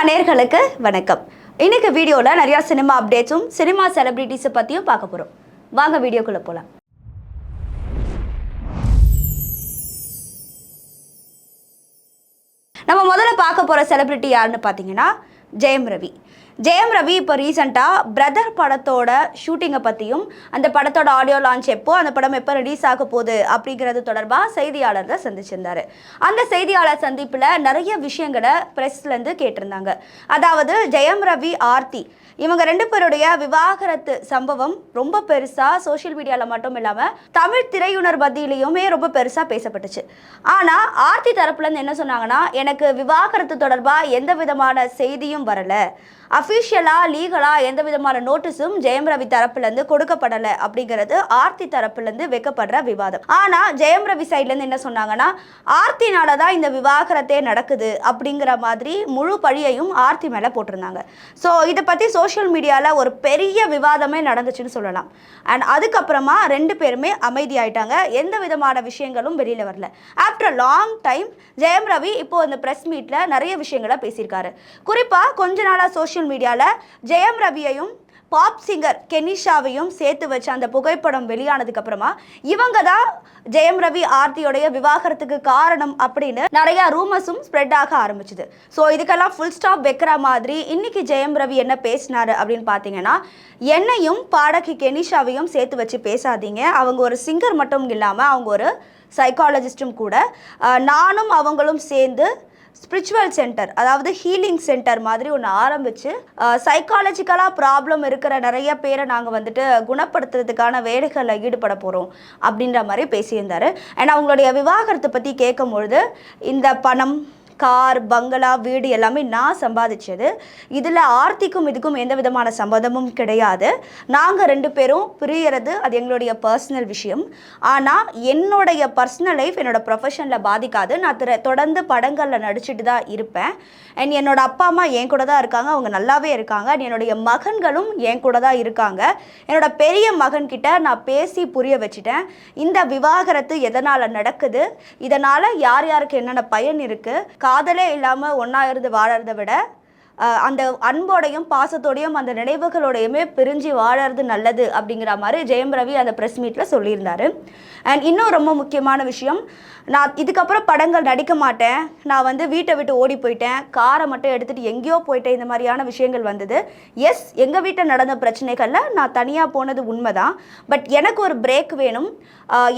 Cinema நேர்களுக்கு வணக்கம். இன்னைக்கு வீடியோவில் நிறையா சினிமா அப்டேட்ஸும் சினிமா செலிப்ரிட்டிஸை பற்றியும் பார்க்க போகிறோம் வாங்க வீடியோக்குள்ளே போகலாம் நம்ம முதல்ல பார்க்க போகிற செலிபிரிட்டி யாருன்னு பார்த்தீங்கன்னா ஜெயம் ரவி. ஜெயம் ரவி இப்போ ரீசெண்டாக பிரதர் படத்தோட ஷூட்டிங்கை பற்றியும் அந்த படத்தோட ஆடியோ லான்ச் எப்போ அந்த படம் எப்போ ரிலீஸ் ஆக போகுது அப்படிங்கிறது தொடர்பாக செய்தியாளரை சந்திச்சிருந்தார். அந்த செய்தியாளர் சந்திப்பில் நிறைய விஷயங்களை ப்ரெஸ்லேருந்து கேட்டிருந்தாங்க. அதாவது ஜெயம் ரவி ஆர்த்தி இவங்க ரெண்டு பேருடைய விவாகரத்து சம்பவம் ரொம்ப பெருசாக சோஷியல் மீடியாவில் மட்டும் இல்லாமல் தமிழ் திரையுணர் மத்தியிலையுமே ரொம்ப பெருசாக பேசப்பட்டுச்சு. ஆனால் ஆர்த்தி தரப்புலேருந்து என்ன சொன்னாங்கன்னா எனக்கு விவாகரத்து தொடர்பாக எந்த விதமான செய்தியும் வரலை. அஃபிஷியலாக லீகலாக எந்த விதமான நோட்டீஸும் ஜெயம் ரவி தரப்புலேருந்து கொடுக்கப்படலை அப்படிங்கிறது ஆர்த்தி தரப்புலேருந்து வைக்கப்படுற விவாதம். ஆனால் ஜெயம் ரவி சைட்லேருந்து என்ன சொன்னாங்கன்னா ஆர்த்தினால தான் இந்த விவாகரத்தே நடக்குது அப்படிங்கிற மாதிரி முழு பழியையும் ஆர்த்தி மேலே போட்டிருந்தாங்க. ஸோ இதை பற்றி சோஷியல் சோஷியல் மீடியாவில் ஒரு பெரிய விவாதமே நடந்துச்சுன்னு சொல்லலாம். அண்ட் அதுக்கப்புறமா ரெண்டு பேருமே அமைதியாயிட்டாங்க. எந்த விதமான விஷயங்களும் வெளியில் வரல. After long time Jayam Ravi இப்போ இந்த ப்ரெஸ் மீட்டில் நிறைய விஷயங்களை பேசியிருக்காரு. குறிப்பாக கொஞ்ச நாளாக சோஷியல் மீடியாவில் ஜெயம் ரவியையும் பாப் சிங்கர் கெனிஷாவையும் சேர்த்து வச்ச அந்த புகைப்படம் வெளியானதுக்கு அப்புறமா இவங்க தான் ஜெயம் ரவி ஆர்த்தியோடைய விவாகரத்துக்கு காரணம் அப்படின்னு நிறைய ரூமர்ஸும் ஸ்ப்ரெட் ஆக ஆரம்பிச்சுது. ஸோ இதுக்கெல்லாம் ஃபுல் ஸ்டாப் வைக்கிற மாதிரி இன்னைக்கு ஜெயம் ரவி என்ன பேசினாரு அப்படின்னு பார்த்தீங்கன்னா என்னையும் பாடகி கெனிஷாவையும் சேர்த்து வச்சு பேசாதீங்க. அவங்க ஒரு சிங்கர் மட்டும் இல்லாமல் அவங்க ஒரு சைக்காலஜிஸ்ட்டும் கூட நானும் அவங்களும் சேர்ந்து ஸ்பிரிச்சுவல் சென்டர் அதாவது ஹீலிங் சென்டர் மாதிரி ஒன்று ஆரம்பித்து சைக்காலஜிக்கலாக ப்ராப்ளம் இருக்கிற நிறைய பேரை நாங்கள் வந்துட்டு குணப்படுத்துறதுக்கான வேலைகளில் ஈடுபட போகிறோம் அப்படின்ற மாதிரி பேசியிருந்தார். அண்ட் அவங்களுடைய விவாகரத்தை பற்றி கேட்கும் பொழுது இந்த பணம் கார் பங்களா வீடு எல்லாமே நான் சம்பாதிச்சது. இதில் ஆர்த்திக்கும் இதுக்கும் எந்த விதமான சம்மதமும் கிடையாது. நாங்கள் ரெண்டு பேரும் பிரியறது அது எங்களுடைய பர்சனல் விஷயம். ஆனால் என்னுடைய பர்சனல் லைஃப் என்னோட ப்ரொஃபஷனில் பாதிக்காது. நான் திர தொடர்ந்து படங்களில் நடிச்சுட்டு தான் இருப்பேன். அண்ட் என்னோட அப்பா அம்மா என் கூட தான் இருக்காங்க. அவங்க நல்லாவே இருக்காங்க. அண்ட் என்னுடைய மகன்களும் என் கூட தான் இருக்காங்க. என்னோட பெரிய மகன்கிட்ட நான் பேசி புரிய வச்சுட்டேன். இந்த விவாகரத்து எதனால் நடக்குது? இதனால் யார் யாருக்கு என்னென்ன பயன் இருக்குது காதலே இல்லாமல் ஒன்றா இருந்து வாழறதை விட அந்த அன்போடையும் பாசத்தோடையும் அந்த நினைவுகளோடையுமே பிரிஞ்சு வாழறது நல்லது அப்படிங்கிற மாதிரி ஜெயம் ரவி அந்த ப்ரெஸ் மீட்டில் சொல்லியிருந்தார். அண்ட் இன்னும் ரொம்ப முக்கியமான விஷயம் நான் இதுக்கப்புறம் படங்கள் நடிக்க மாட்டேன். நான் வந்து வீட்டை விட்டு ஓடி போயிட்டேன். காரை மட்டும் எடுத்துகிட்டு எங்கேயோ போயிட்டேன். இந்த மாதிரியான விஷயங்கள் வந்தது. எஸ் எங்கள் வீட்டில் நடந்த பிரச்சனைகளில் நான் தனியாக போனது உண்மைதான். பட் எனக்கு ஒரு பிரேக் வேணும்.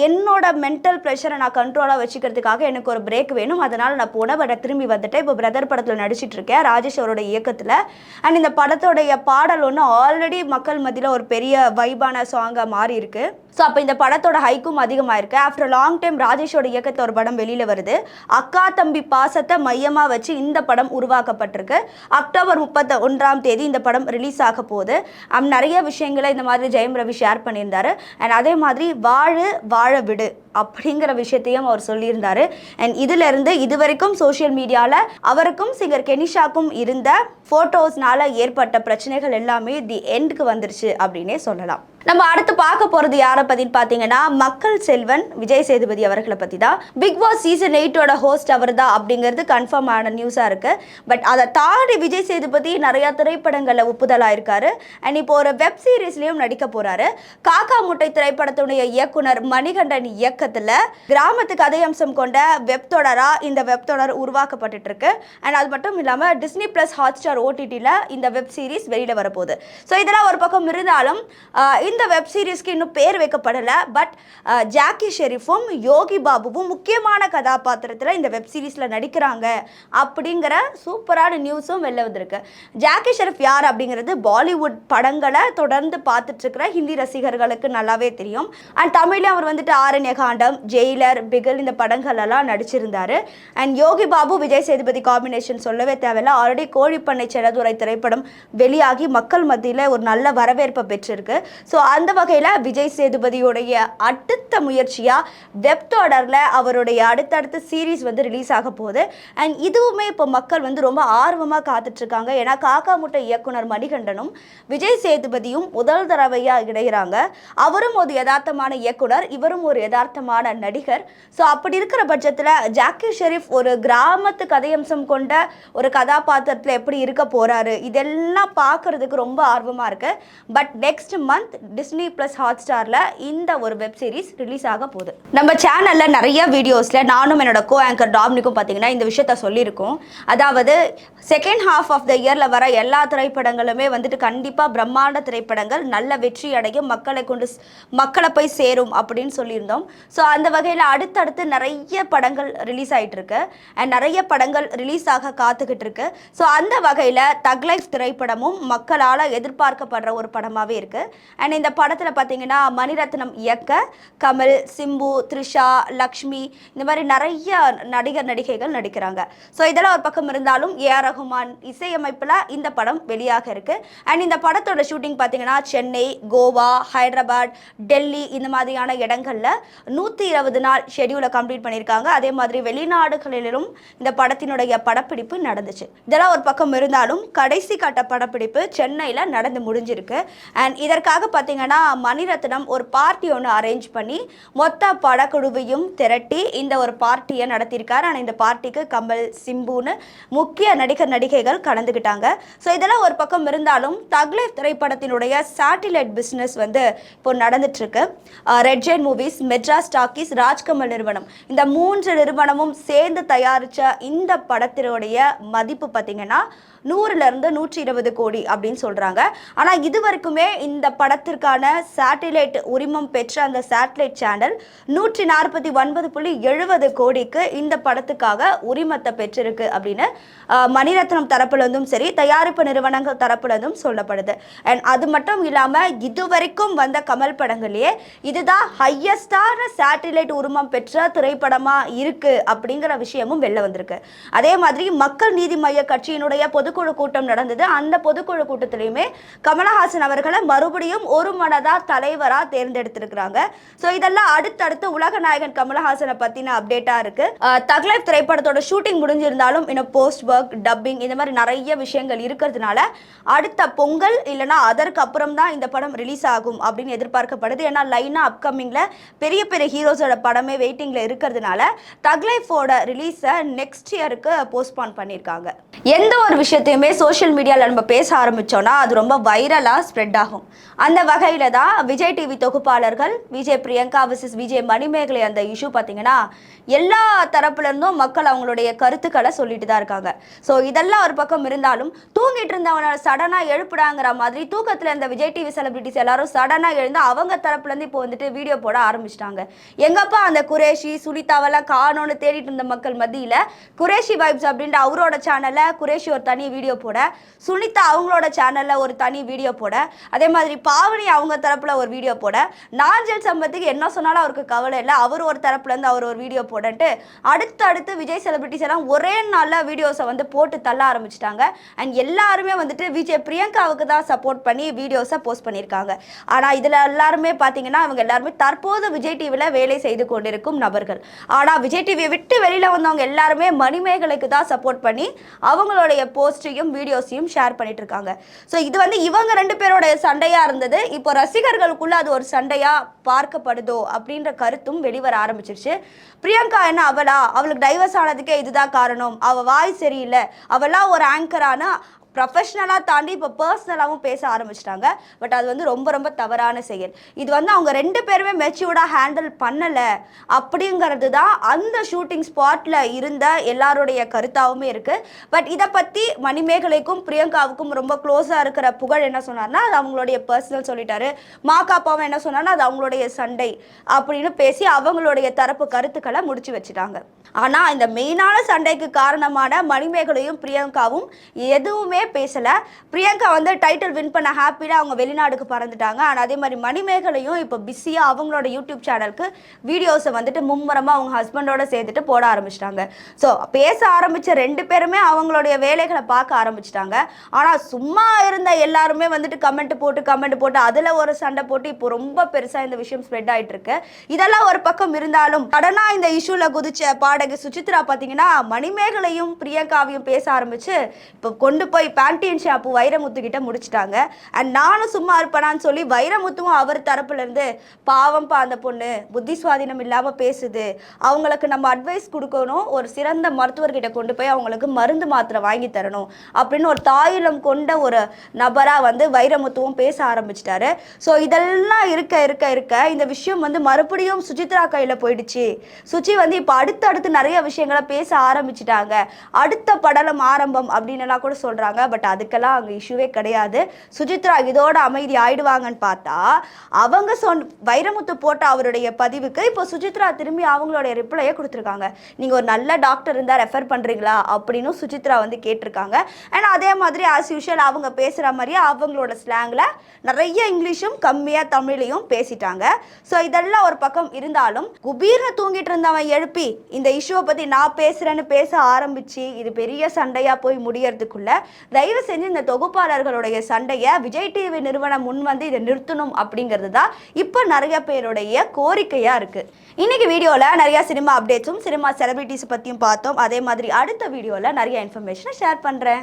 என்னோட மென்டல் ப்ரெஷரை நான் கண்ட்ரோலாக வச்சுக்கிறதுக்காக எனக்கு ஒரு பிரேக் வேணும். அதனால் நான் போனேன் பட் திரும்பி வந்துட்டேன். இப்போ பிரதர் படத்தில் நடிச்சிட்டு இருக்கேன். ராஜேஷ் அவரோட இயக்கத்தில். அண்ட் இந்த படத்தோடைய பாடல் ஒன்று ஆல்ரெடி மக்கள் மத்தியில் ஒரு பெரிய வைபான சாங்காக மாறி இருக்குது ஸோ அப்போ இந்த படத்தோட ஹைக்கும் அதிகமாயிருக்கு. ஆஃப்டர் லாங் டைம் ராஜேஷோட இயக்கத்தில் ஒரு படம் வெளியில் வருது. அக்கா தம்பி பாசத்தை மையமாக வச்சு இந்த படம் உருவாக்கப்பட்டிருக்கு. அக்டோபர் முப்பத்தி ஒன்றாம் தேதி இந்த படம் ரிலீஸ் ஆக போகுது. அம் நிறைய விஷயங்களை இந்த மாதிரி ஜெயம் ரவி ஷேர் பண்ணியிருந்தாரு. அண்ட் அதே மாதிரி வாழு வாழ விடு அப்படிங்கிற விஷயத்தையும் அவர் சொல்லியிருந்தார். அண்ட் இதிலிருந்து இது வரைக்கும் சோஷியல் மீடியாவில் அவருக்கும் சிங்கர் கெனிஷாக்கும் இருந்த ஃபோட்டோஸ்னால ஏற்பட்ட பிரச்சனைகள் எல்லாமே தி எண்டுக்கு வந்துருச்சு அப்படின்னே சொல்லலாம். நம்ம அடுத்து பார்க்க போகிறது யாரை பற்றின்னு பார்த்தீங்கன்னா மக்கள் செல்வன் விஜய் சேதுபதி அவர்களை பற்றி தான். பிக் பாஸ் சீசன் எயிட்டோட ஹோஸ்ட் அவர் தான் அப்படிங்கிறது கன்ஃபார்ம் ஆன நியூஸாக இருக்குது பட் அதை தாண்டி விஜய் சேதுபதி நிறையா திரைப்படங்களில் ஒப்புதலாக இருக்காரு. அண்ட் இப்போ ஒரு வெப் சீரிஸ்லேயும் நடிக்க போகிறாரு காக்கா முட்டை திரைப்படத்துடைய இயக்குனர் மணிகண்டன் இயக்கத்தில் கிராமத்து கதையம்சம் கொண்ட வெப் தொடராக இந்த வெப் தொடர் உருவாக்கப்பட்டு இருக்கு அண்ட் அது மட்டும் இல்லாமல் டிஸ்னி ப்ளஸ் ஹாட் ஸ்டார் ஓடிடியில் இந்த வெப் சீரிஸ் வெளியில் வரப்போகுது. ஸோ இதெல்லாம் ஒரு பக்கம் இருந்தாலும் இந்த வெப் சீரிஸ்க்கு இன்னும் பேர் வைக்கப்படலை. பட் ஜாக்கி ஷெரீஃபும் யோகி பாபுவும் முக்கியமான கதாபாத்திரத்தில் இந்த வெப் சீரிஸில் நடிக்கிறாங்க அப்படிங்கிற சூப்பரான நியூஸும் வெளில வந்திருக்கு. ஜாக்கி ஷெரீஃப் யார் அப்படிங்கிறது பாலிவுட் படங்களை தொடர்ந்து பார்த்துட்டு இருக்கிற ஹிந்தி ரசிகர்களுக்கு நல்லாவே தெரியும். அண்ட் தமிழில் அவர் வந்துட்டு ஆரண்யகான் காண்டம் ஜெயிலர் பிகில் இந்த படங்கள் எல்லாம் அண்ட் யோகி பாபு விஜய் சேதுபதி காம்பினேஷன் சொல்லவே தேவையில்ல. ஆல்ரெடி கோழிப்பண்ணை செல்லதுரை திரைப்படம் வெளியாகி மக்கள் மத்தியில் ஒரு நல்ல வரவேற்பை பெற்றிருக்கு. ஸோ அந்த வகையில் விஜய் சேதுபதியுடைய அடுத்த முயற்சியாக வெப் தொடரில் அவருடைய அடுத்தடுத்த சீரீஸ் வந்து ரிலீஸ் ஆக போகுது. அண்ட் இதுவுமே இப்போ மக்கள் வந்து ரொம்ப ஆர்வமாக காத்துட்ருக்காங்க. ஏன்னா காக்கா முட்டை இயக்குனர் மணிகண்டனும் விஜய் சேதுபதியும் முதல் தடவையாக இணைகிறாங்க. அவரும் ஒரு யதார்த்தமான இயக்குனர் இவரும் ஒரு யதார்த்தமான பிரகாசமான நடிகர். ஸோ அப்படி இருக்கிற பட்சத்தில் ஜாக்கி ஷெரீஃப் ஒரு கிராமத்து கதையம்சம் கொண்ட ஒரு கதாபாத்திரத்தில் எப்படி இருக்க போறாரு? இதெல்லாம் பார்க்கறதுக்கு ரொம்ப ஆர்வமாக இருக்கு. But next month Disney plus hot ஸ்டாரில் இந்த ஒரு வெப் சீரிஸ் ரிலீஸ் ஆக போகுது. நம்ம சேனலில் நிறைய வீடியோஸில் நானும் என்னோட கோ ஆங்கர் டாமினிக்கும் பார்த்தீங்கன்னா இந்த விஷயத்த சொல்லியிருக்கோம். அதாவது செகண்ட் ஹாஃப் ஆஃப் த இயரில் வர எல்லா திரைப்படங்களுமே வந்துட்டு கண்டிப்பாக பிரம்மாண்ட திரைப்படங்கள் நல்ல வெற்றி அடையும் மக்களை கொண்டு மக்களை போய் சேரும் அப்படின்னு சொல்லியிருந்தோம். ஸோ அந்த வகையில் அடுத்தடுத்து நிறைய படங்கள் ரிலீஸ் ஆகிட்டு இருக்கு அண்ட் நிறைய படங்கள் ரிலீஸ் ஆக காத்துக்கிட்டு இருக்கு ஸோ அந்த வகையில் தக் லைஃப் திரைப்படமும் மக்களால் எதிர்பார்க்கப்படுற ஒரு படமாகவே இருக்கு. அண்ட் இந்த படத்தில் பார்த்தீங்கன்னா மணிரத்னம் இயக்க கமல் சிம்பு த்ரிஷா லக்ஷ்மி இந்த மாதிரி நிறைய நடிகர் நடிகைகள் நடிக்கிறாங்க. ஸோ இதெல்லாம் ஒரு பக்கம் இருந்தாலும் ஏஆர் ரகுமான் இசையமைப்பில் இந்த படம் வெளியாக இருக்கு. அண்ட் இந்த படத்தோட ஷூட்டிங் பார்த்தீங்கன்னா சென்னை கோவா ஹைதராபாத் டெல்லி இந்த மாதிரியான இடங்களில் நூற்றி இருபது நாள் ஷெடியூலை கம்ப்ளீட் பண்ணியிருக்காங்க. அதே மாதிரி வெளிநாடுகளிலும் இந்த படத்தினுடைய படப்பிடிப்பு நடந்துச்சு. இதெல்லாம் ஒரு பக்கம் இருந்தாலும் கடைசி கட்ட படப்பிடிப்பு சென்னையில் நடந்து முடிஞ்சிருக்கு. அண்ட் இதற்காக பார்த்தீங்கன்னா மணிரத்னம் ஒரு பார்ட்டி ஒன்று அரேஞ்ச் பண்ணி மொத்த படக்குழுவையும் திரட்டி இந்த ஒரு பார்ட்டியை நடத்தியிருக்காரு. ஆனால் இந்த பார்ட்டிக்கு கமல் சிம்புன்னு முக்கிய நடிகர் நடிகைகள் கலந்துக்கிட்டாங்க. ஸோ இதெல்லாம் ஒரு பக்கம் இருந்தாலும் தக்லீஃப் திரைப்படத்தினுடைய சேட்டிலைட் பிஸ்னஸ் வந்து இப்போ நடந்துட்டு இருக்கு. Red Giant Movies Madras talkies Rajkamal நிறுவனம். இந்த மூன்று நிறுவனமும் சேர்ந்து தயாரித்த இந்த படத்தினுடைய மதிப்பு பார்த்தீங்கன்னா நூறுல இருந்து நூற்றி இருபது கோடி அப்படின்னு சொல்றாங்க. ஆனா இது வரைக்குமே இந்த படத்திற்கான சேட்டிலைட் உரிமம் பெற்ற அந்த சேட்டலைட் சேனல் நூற்றி நாற்பத்தி ஒன்பது புள்ளி எழுபது கோடிக்கு இந்த படத்துக்காக உரிமத்தை பெற்றிருக்கு அப்படின்னு மணிரத்னம் தரப்புலேருந்தும் சரி தயாரிப்பு நிறுவனங்கள் தரப்புலேருந்தும் சொல்லப்படுது. அண்ட் அது மட்டும் இல்லாம இதுவரைக்கும் வந்த கமல் படங்களையே இதுதான் ஹையஸ்டான சேட்டிலைட் உரிமம் பெற்ற திரைப்படமா இருக்கு அப்படிங்கிற விஷயமும் வெளில வந்திருக்கு. அதே மாதிரி மக்கள் நீதி மைய கட்சியினுடைய பொது பொதுக்குழு கூட்டம் நடந்தது. அந்த பொதுக்குழு கூட்டத்திலையுமே கமலஹாசன் அவர்களை மறுபடியும் ஒரு மனதா தலைவரா தேர்ந்தெடுத்திருக்கிறாங்க. ஸோ இதெல்லாம் அடுத்தடுத்து உலக நாயகன் கமலஹாசனை பத்தின அப்டேட்டா இருக்கு. தக்லைஃப் திரைப்படத்தோட ஷூட்டிங் முடிஞ்சிருந்தாலும் இன்னும் போஸ்ட் ஒர்க் டப்பிங் இந்த மாதிரி நிறைய விஷயங்கள் இருக்கிறதுனால அடுத்த பொங்கல் இல்லைன்னா அதற்கு அப்புறம் தான் இந்த படம் ரிலீஸ் ஆகும் அப்படின்னு எதிர்பார்க்கப்படுது. ஏன்னா லைனா அப்கமிங்ல பெரிய பெரிய ஹீரோஸோட படமே வெயிட்டிங்ல இருக்கிறதுனால தக்லைஃபோட ரிலீஸை நெக்ஸ்ட் இயருக்கு போஸ்ட்பான் பண்ணியிருக்காங்க. எந்த ஒரு விஷயம் சோஷியல் மீடியாவில் நம்ம பேச ஆரம்பித்தோன்னா அது ரொம்ப வைரலாக ஸ்ப்ரெட் ஆகும். அந்த வகையில் தான் விஜய் டிவி தொகுப்பாளர்கள் விஜய் பிரியங்கா விசஸ் விஜய் மணிமேகலை அந்த இஷ்யூ பார்த்தீங்கன்னா எல்லா தரப்புலேருந்தும் மக்கள் அவங்களுடைய கருத்துக்களை சொல்லிட்டு தான் இருக்காங்க. ஸோ இதெல்லாம் ஒரு பக்கம் இருந்தாலும் தூங்கிட்டு இருந்தவனை சடனாக எழுப்புடாங்கிற மாதிரி தூக்கத்தில் இருந்த விஜய் டிவி செலிபிரிட்டிஸ் எல்லாரும் சடனாக எழுந்து அவங்க தரப்புலேருந்து இப்போ வந்துட்டு வீடியோ போட ஆரம்பிச்சிட்டாங்க. எங்கப்பா அந்த குரேஷி சுனிதாவெல்லாம் காணோன்னு தேடிட்டு இருந்த மக்கள் மத்தியில் குரேஷி வைப்ஸ் அப்படின்ற அவரோட சேனலில் குரேஷி ஒரு தனி வீடியோ போட சுனிதா அவங்களோட சேனலில் ஒரு தனி வீடியோ போட அதே மாதிரி பாவனி அவங்க தரப்பில் ஒரு வீடியோ போட நாஞ்சல் சம்பத்துக்கு என்ன சொன்னாலும் அவருக்கு கவலை இல்லை அவர் ஒரு தரப்புலேருந்து அவர் ஒரு வீடியோ போடன்ட்டு அடுத்து அடுத்து விஜய் செலிபிரிட்டிஸ் எல்லாம் ஒரே நாளில் வீடியோஸை வந்து போட்டு தள்ள ஆரம்பிச்சிட்டாங்க. அண்ட் எல்லாருமே வந்துட்டு விஜய் பிரியங்காவுக்கு தான் சப்போர்ட் பண்ணி வீடியோஸை போஸ்ட் பண்ணியிருக்காங்க. ஆனால் இதில் எல்லாருமே பார்த்தீங்கன்னா அவங்க எல்லாருமே தற்போது விஜய் டிவியில் வேலை செய்து கொண்டிருக்கும் நபர்கள். ஆனால் விஜய் டிவியை விட்டு வெளியில் வந்தவங்க எல்லாருமே மணிமேகலைக்கு தான் சப்போர்ட் பண்ணி அவங்களுடைய போஸ்டையும் வீடியோஸையும் ஷேர் பண்ணிட்டு இருக்காங்க ஸோ இது வந்து இவங்க ரெண்டு பேரோட சண்டையாக இருந்தது. இப்போ ரசிகர்களுக்குள்ள அது ஒரு சண்டையாக பார்க்கப்படுதோ அப்படின்ற கருத்தும் வெளிவர ஆரம்பிச்சிருச்சு. பிரியங்கா என்ன அவளா? அவளுக்கு டைவர்ஸ் ஆனதுக்கே இதுதான் காரணம். அவள் வாய் சரியில்லை. அவளாம் ஒரு ஆங்கரான ப்ரொஃபஷ்னலாக தாண்டி இப்போ பர்சனலாகவும் பேச ஆரம்பிச்சிட்டாங்க. பட் அது வந்து ரொம்ப ரொம்ப தவறான செயல். இது வந்து அவங்க ரெண்டு பேருமே மெச்சூர்டாக ஹேண்டில் பண்ணலை அப்படிங்கிறது தான் அந்த ஷூட்டிங் ஸ்பாட்டில் இருந்த எல்லாருடைய கருத்தாகவுமே இருக்குது பட் இதை பற்றி மணிமேகலைக்கும் பிரியங்காவுக்கும் ரொம்ப க்ளோஸாக இருக்கிற புகழ் என்ன சொன்னார்னா அது அவங்களுடைய பர்சனல் சொல்லிட்டாரு. மாக்காப்பாவும் என்ன சொன்னார்னா அது அவங்களுடைய சண்டை அப்படின்னு பேசி அவங்களுடைய தரப்பு கருத்துக்களை முடிச்சு வச்சுட்டாங்க. ஆனால் இந்த மெயினான சண்டைக்கு காரணமான மணிமேகலையும் பிரியங்காவும் எதுவுமே பேசலை? பிரியங்கா வந்து டைட்டில் வின் பண்ண ஹாப்பியில் அவங்க வெளிநாடுக்கு பறந்துட்டாங்க. ஆனால் அதே மாதிரி மணிமேகலையும் இப்போ பிஸியாக அவங்களோட யூடியூப் சேனலுக்கு வீடியோஸை வந்துட்டு மும்முரமாக அவங்க ஹஸ்பண்டோட சேர்த்துட்டு போட ஆரம்பிச்சிட்டாங்க. ஸோ பேச ஆரம்பித்த ரெண்டு பேருமே அவங்களுடைய வேலைகளை பார்க்க ஆரம்பிச்சிட்டாங்க. ஆனால் சும்மா இருந்த எல்லாருமே வந்துட்டு கமெண்ட் போட்டு கமெண்ட் போட்டு அதில் ஒரு சண்டை போட்டு இப்போ ரொம்ப பெருசாக இந்த விஷயம் ஸ்ப்ரெட் ஆகிட்டு இருக்கு. இதெல்லாம் ஒரு பக்கம் இருந்தாலும் கடனா இந்த இஷ்யூவில் குதிச்ச பாடகி சுசித்ரா பார்த்தீங்கன்னா மணிமேகலையும் பிரியங்காவையும் பேச ஆரம்பிச்சு இப்போ கொண்டு போய் பேண்டியன் ஷாப்பு வைரமுத்து கிட்ட முடிச்சிட்டாங்க. அண்ட் நானும் சும்மா இருப்பேனான்னு சொல்லி வைரமுத்துவும் அவர் தரப்புல இருந்து பாவம்ப்பா அந்த பொண்ணு. புத்தி சுவாதீனம் இல்லாம பேசுது. அவங்களுக்கு நம்ம அட்வைஸ் கொடுக்கணும். ஒரு சிறந்த மருத்துவர்கிட்ட கொண்டு போய் அவங்களுக்கு மருந்து மாத்திரை வாங்கி தரணும். அப்படின்னு ஒரு தாயுளம் கொண்ட ஒரு நபரா வந்து வைரமுத்துவும் பேச ஆரம்பிச்சிட்டாரு. ஸோ இதெல்லாம் இருக்க இருக்க இருக்க இந்த விஷயம் வந்து மறுபடியும் சுசித்ரா கையில போயிடுச்சு. சுச்சி வந்து இப்போ அடுத்தடுத்து நிறைய விஷயங்களை பேச ஆரம்பிச்சிட்டாங்க. அடுத்த படலம் ஆரம்பம் அப்படின்னு எல்லாம் கூட பட் அதுக்கெல்லாம் அங்கே இஷ்யூவே கிடையாது. சுஜித்ரா இதோட அமைதி ஆயிடுவாங்கன்னு பார்த்தா அவங்க சொன் வைரமுத்து போட்ட அவருடைய பதிவுக்கு இப்போ சுஜித்ரா திரும்பி அவங்களுடைய ரிப்ளையை கொடுத்துருக்காங்க. நீங்கள் ஒரு நல்ல டாக்டர் இருந்தால் ரெஃபர் பண்றீங்களா? அப்படின்னு சுஜித்ரா வந்து கேட்டிருக்காங்க. அண்ட் அதே மாதிரி ஆஸ் யூஷுவல் அவங்க பேசுகிற மாதிரியே அவங்களோட ஸ்லாங்ல நிறைய இங்கிலீஷும் கம்மியாக தமிழையும் பேசிட்டாங்க. ஸோ இதெல்லாம் ஒரு பக்கம் இருந்தாலும் குபீர்னு தூங்கிட்டு இருந்தவன் எழுப்பி இந்த இஷ்யூவை பற்றி நான் பேசுகிறேன்னு பேச ஆரம்பிச்சு இது பெரிய சண்டையாக போய் முடியறதுக்குள்ள தயவு செஞ்சு இந்த தொகுப்பாளர்களுடைய சண்டையை விஜய் டிவி நிறுவனம் முன் வந்து இதை நிறுத்தணும் அப்படிங்கிறது தான் இப்போ நிறைய பேருடைய கோரிக்கையாக இருக்குது இன்னைக்கு வீடியோவில் நிறைய சினிமா அப்டேட்ஸும் சினிமா செலிபிரிட்டிஸ் பற்றியும் பார்த்தோம். அதே மாதிரி அடுத்த வீடியோவில் நிறைய இன்ஃபர்மேஷனை ஷேர் பண்ணுறேன்